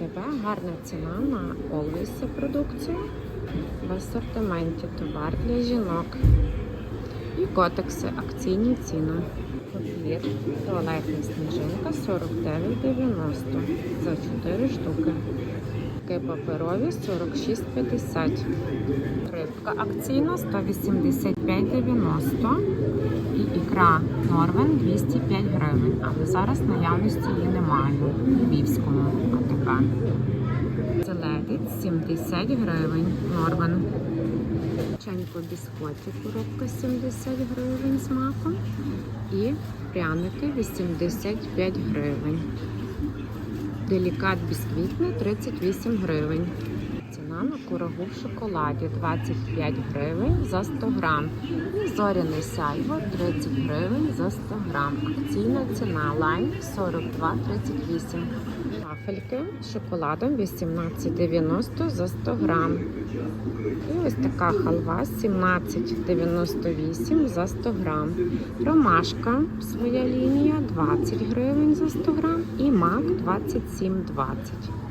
АТБ гарна ціна на Always продукцію. В асортименті товар для жінок. І котекси, акційні ціни. Папір, туалетна сніжинка 49,90 за 4 штуки. Такі паперові 46,50. Рибка акційна 185,90 і ікра Норвен 205 гривень. Але зараз наявності її немає у Львівському АТБ. Зеледець 70 гривень. Норвен. Печенько біскотів коробка 70 гривень з маком. І пряники 85 гривень. Делікат бісквітний 38 гривень. Курагу в шоколаді 25 гривень за 100 грам. І зоряне сяйво 30 гривень за 100 грам. Акційна ціна лайн 42,38. Вафельки з шоколадом 18,90 за 100 грам. І ось така халва 17,98 за 100 грам. Ромашка своя лінія 20 гривень за 100 грам і мак 27,20.